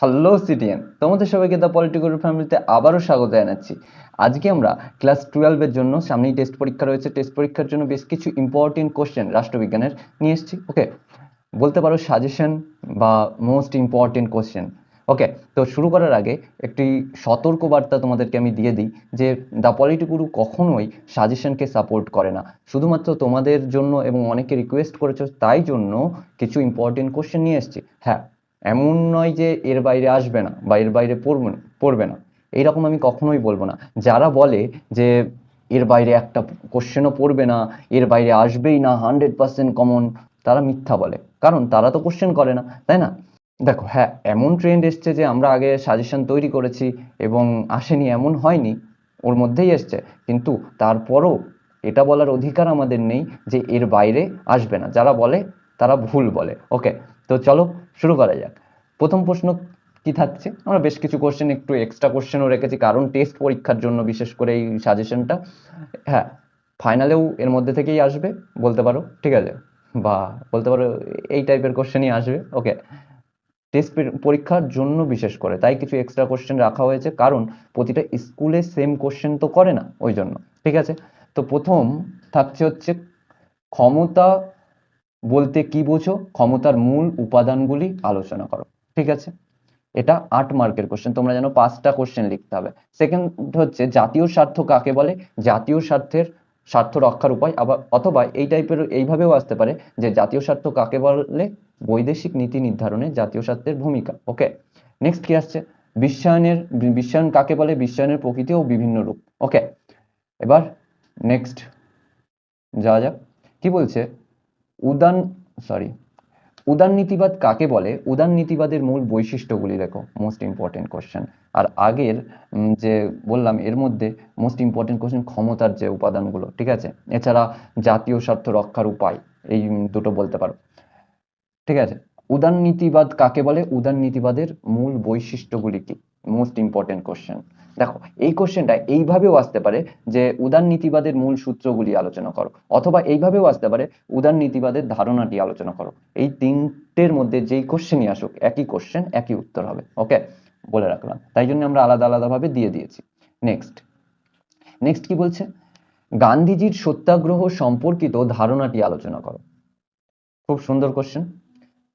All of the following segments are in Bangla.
হ্যালো সিটিএন তোমাদের সবাইকে দ্য পলিটিক্যাল ফ্যামিলিতে আবারও স্বাগত জানাচ্ছি। আজকে আমরা ক্লাস টুয়েলভের জন্য সামনেই টেস্ট পরীক্ষা রয়েছে। টেস্ট পরীক্ষার জন্য বেশ কিছু ইম্পর্টেন্ট কোশ্চেন রাষ্ট্রবিজ্ঞানের নিয়ে এসেছি। ওকে বলতে পারো সাজেশন বা মোস্ট ইম্পর্টেন্ট কোশ্চেন ওকে তো শুরু করার আগে একটি সতর্ক বার্তা তোমাদেরকে আমি দিয়ে দিই যে দ্য পলিটিকুরু কখনোই সাজেশনকে সাপোর্ট করে না। শুধুমাত্র তোমাদের জন্য এবং অনেকে রিকোয়েস্ট করেছ, তাই জন্য কিছু ইম্পর্টেন্ট কোশ্চেন নিয়ে এসেছি। হ্যাঁ এমন নয় যে এর বাইরে আসবে না বা এর বাইরে পড়বে না পড়বে না। এইরকম আমি কখনোই বলব না। যারা বলে যে এর বাইরে একটা কোশ্চেনও পড়বে না, এর বাইরে আসবেই না হান্ড্রেড পার্সেন্ট কমন তারা মিথ্যা বলে। কারণ তারা তো কোশ্চেন করে না, তাই না? দেখো হ্যাঁ এমন ট্রেন্ড এসছে যে আমরা আগে সাজেশন তৈরি করেছি এবং আসেনি, এমন হয়নি, ওর মধ্যেই এসছে। কিন্তু তারপরও এটা বলার অধিকার আমাদের নেই যে এর বাইরে আসবে না। যারা বলে, তারা ভুল বলে। ওকে তো চলো শুরু করা যাক। প্রথম প্রশ্ন কি থাকছে? আমরা বেশ কিছু কোশ্চেন একটু এক্সট্রা কোশ্চেনও রেখেছি, কারণ টেস্ট পরীক্ষার জন্য বিশেষ করে এই সাজেশনটা হ্যাঁ ফাইনালেও এর মধ্যে থেকেই আসবে, বলতে পারো, ঠিক আছে? বা বলতে পারো এই টাইপের কোশ্চেনই আসবে ওকে টেস্ট পরীক্ষার জন্য বিশেষ করে, তাই কিছু এক্সট্রা কোশ্চেন রাখা হয়েছে, কারণ প্রতিটা স্কুলে সেম কোশ্চেন তো করে না, ওই জন্য, ঠিক আছে? তো প্রথম থাকছে হচ্ছে ক্ষমতা বলতে কি বোঝো? ক্ষমতার মূল উপাদানগুলি আলোচনা করো। ঠিক আছে? এটা আট মার্কের কোশ্চেন তোমরা যেন পাঁচটা কোশ্চেন লিখতে হবে। সেকেন্ড হচ্ছে, জাতীয় স্বার্থ কাকে বলে? জাতীয় স্বার্থের স্বার্থ রক্ষার উপায়, আবার অথবা এই টাইপের এইভাবেও আসতে পারে যে জাতীয় স্বার্থ কাকে বলে? বৈদেশিক নীতি নির্ধারণে জাতীয় স্বার্থের ভূমিকা। ওকে নেক্সট কি আসছে? বিশ্বায়নের, বিশ্বায়ন কাকে বলে? বিশ্বায়নের প্রকৃতি ও বিভিন্ন রূপ। ওকে এবার নেক্সট যাওয়া যাক। কি বলছে? উদান সরি উদান নীতিবাদ কাকে বলে? উদান নীতিবাদের মূল বৈশিষ্ট্যগুলি দেখো মোস্ট ইম্পর্টেন্ট কোশ্চেন আর আগের যে বললাম, এর মধ্যে মোস্ট ইম্পর্টেন্ট কোশ্চেন ক্ষমতার যে উপাদানগুলো, ঠিক আছে? এছাড়া জাতীয় স্বার্থ রক্ষার উপায়, এই দুটো বলতে পারো। ঠিক আছে? উদারনীতিবাদ কাকে বলে? উদারনীতিবাদের মূল বৈশিষ্ট্যগুলি কি? মোস্ট ইম্পর্টেন্ট কোশ্চেন দেখো, এই কোশ্চেনটা এইভাবেও আসতে পারে যে উদারনীতিবাদের মূল সূত্রগুলি আলোচনা করো, অথবা এইভাবেও আসতে পারে উদারনীতিবাদের ধারণাটি আলোচনা করো। এই তিনটের মধ্যে যেই কোশ্চেনই আসুক, একই কোশ্চেন একই উত্তর হবে ওকে বলে রাখলাম। তাই জন্য আমরা আলাদা আলাদাভাবে দিয়ে দিয়েছি। নেক্সট নেক্সট কি বলছে? গান্ধীজির সত্যাগ্রহ সম্পর্কিত ধারণাটি আলোচনা করো। খুব সুন্দর কোশ্চেন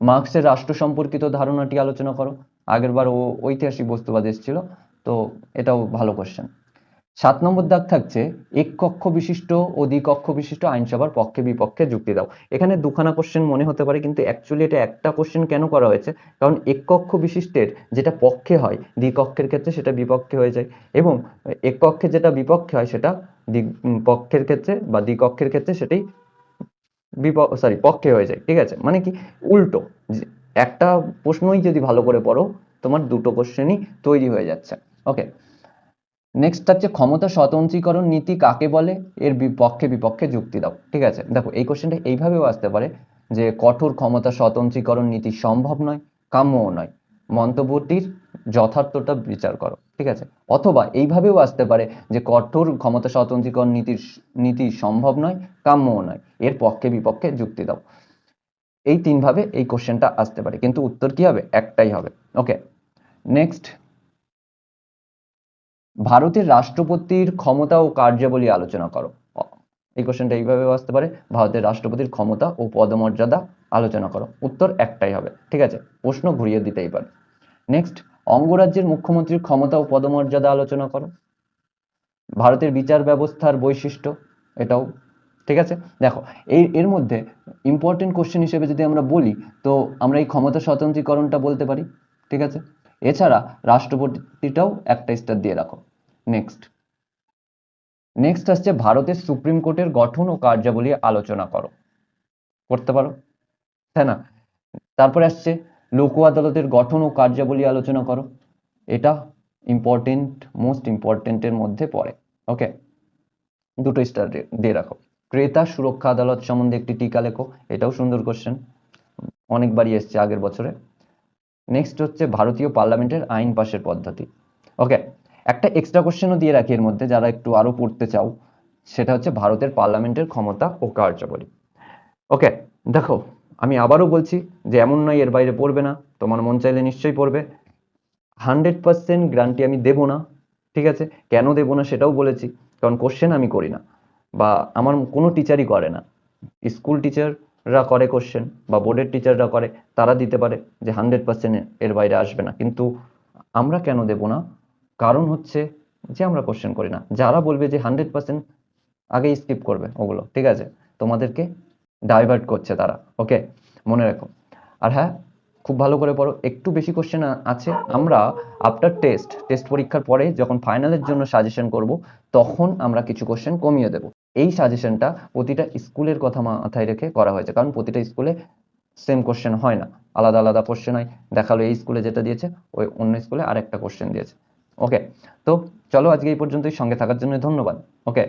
মার্কসের রাষ্ট্র সম্পর্কিত ধারণাটি আলোচনা করো। আগের বার ও ঐতিহাসিক বস্তুবাদ এসেছিল, তো এটাও ভালো কোশ্চেন সাত নম্বর দাগ থাকছে, এক কক্ষ বিশিষ্ট ও দ্বিকক্ষ বিশিষ্ট আইনসভার পক্ষে বিপক্ষে যুক্তি দাও। এখানে দুখানা কোশ্চেন মনে হতে পারে, কিন্তু অ্যাকচুয়ালি এটা একটা কোশ্চেন কেন করা হয়েছে? কারণ এক কক্ষ বিশিষ্টের যেটা পক্ষে হয় দ্বিকক্ষের ক্ষেত্রে সেটা বিপক্ষে হয়ে যায়। এবং এক কক্ষে যেটা বিপক্ষে হয়, সেটা পক্ষের ক্ষেত্রে বা দ্বিকক্ষের ক্ষেত্রে সেটাই বিপক্ষ সরি পক্ষে হয়ে যায়, ঠিক আছে? মানে কি? উল্টো একটা প্রশ্নই যদি ভালো করে পড়ো, তোমার দুটো কোশ্চেনই তৈরি হয়ে যাচ্ছে ওকে নেক্সট হচ্ছে ক্ষমতা স্বতন্ত্রীকরণ নীতি কাকে বলে? এর বিপক্ষে বিপক্ষে যুক্তি দাও, ঠিক আছে? দেখো, এই কোশ্চেনটা এইভাবেও আসতে পারে যে কঠোর ক্ষমতা স্বতন্ত্রীকরণ নীতি সম্ভব নয়, কাম্যও নয়। মন্তব্যটির যথার্থতা বিচার করো, ঠিক আছে? অথবা এইভাবেও আসতে পারে যে কঠোর ক্ষমতা স্বতন্ত্রীকরণ নীতির নীতি সম্ভব নয়, কাম্যও নয়, এর পক্ষে বিপক্ষে যুক্তি দাও। এই তিন ভাবে এই কোশ্চেনটা আসতে পারে, কিন্তু উত্তর কি হবে? একটাই হবে। ওকে নেক্সট ভারতের রাষ্ট্রপতির ক্ষমতা ও কার্যাবলী আলোচনা করো। এই কোশ্চেনটা এইভাবে আসতে পারে, ভারতের রাষ্ট্রপতির ক্ষমতা ও পদমর্যাদা আলোচনা করো। উত্তর একটাই হবে, ঠিক আছে? প্রশ্ন ঘুরিয়ে দিতেই পারে। নেক্সট অঙ্গরাজ্যের মুখ্যমন্ত্রীর ক্ষমতা ও পদমর্যাদা আলোচনা করো। ভারতের বিচার ব্যবস্থার বৈশিষ্ট্য এটাও, ঠিক আছে? দেখো এই এর মধ্যে ইম্পর্টেন্ট কোশ্চেন হিসেবে যদি আমরা বলি, তো আমরা এই ক্ষমতা স্বতন্ত্রীকরণটা বলতে পারি, ঠিক আছে? এছাড়া রাষ্ট্রপতিটাও একটা স্টার দিয়ে রাখো নেক্সট নেক্সট আসছে ভারতের সুপ্রিম কোর্টের গঠন ও কার্যাবলী আলোচনা করো। করতে পারো? তাই না? তারপরে আসছে লোক আদালতের গঠন ও কার্যাবলী আলোচনা করো। এটা ইম্পর্টেন্ট মোস্ট ইম্পর্টেন্টের মধ্যে পড়ে। ওকে দুটো স্টার দিয়ে রাখো। ক্রেতা সুরক্ষা আদালত সম্বন্ধে একটি টিকা লেখো। এটাও সুন্দর কোশ্চেন অনেকবারই এসছে আগের বছরে। নেক্সট হচ্ছে ভারতীয় পার্লামেন্টের আইন পাশের পদ্ধতি। ওকে একটা এক্সট্রা কোশ্চেনও দিয়ে রাখি এর মধ্যে, যারা একটু আরও পড়তে চাও। সেটা হচ্ছে ভারতের পার্লামেন্টের ক্ষমতা ও কার্যাবলী। ওকে দেখো আমি আবারও বলছি যে এমন নয় এর বাইরে পড়বে না, তোমার মন চাইলে নিশ্চয়ই পড়বে। হান্ড্রেড পার্সেন্ট গ্যারান্টি আমি দেবো না, ঠিক আছে? কেন দেবো না সেটাও বলেছি, কারণ কোশ্চেন আমি করি না, বা আমার কোনো টিচারই করে না। স্কুল টিচাররা করে কোশ্চেন বা বোর্ডের টিচাররা করে, তারা দিতে পারে যে হান্ড্রেড পার্সেন্ট এর বাইরে আসবে না। কিন্তু আমরা কেন দেবো না? কারণ হচ্ছে যে আমরা কোশ্চেন করি না। যারা বলবে যে হান্ড্রেড পার্সেন্ট আগে স্কিপ করবে ওগুলো, ঠিক আছে? তোমাদেরকে ডাইভার্ট করছে তারা ওকে মনে রাখো। আর হ্যাঁ খুব ভালো করে পড়ো, একটু বেশি কোশ্চেন আছে। আমরা আফটার টেস্ট টেস্ট পরীক্ষার পরে যখন ফাইনালের জন্য সাজেশন করব, তখন আমরা কিছু কোশ্চেন কমিয়ে দেব। এই সাজেশনটা প্রতিটা স্কুলের কথা মাথায় রেখে করা হয়েছে, কারণ প্রতিটা স্কুলে সেম কোশ্চেন হয় না। আলাদা আলাদা কোশ্চেন হয়। দেখাল এই স্কুলে যেটা দিয়েছে, ওই অন্য স্কুলে আরেকটা কোশ্চেন দিয়েছে। ওকে তো চলো আজকে এই পর্যন্তই। সঙ্গে থাকার জন্য ধন্যবাদ। ওকে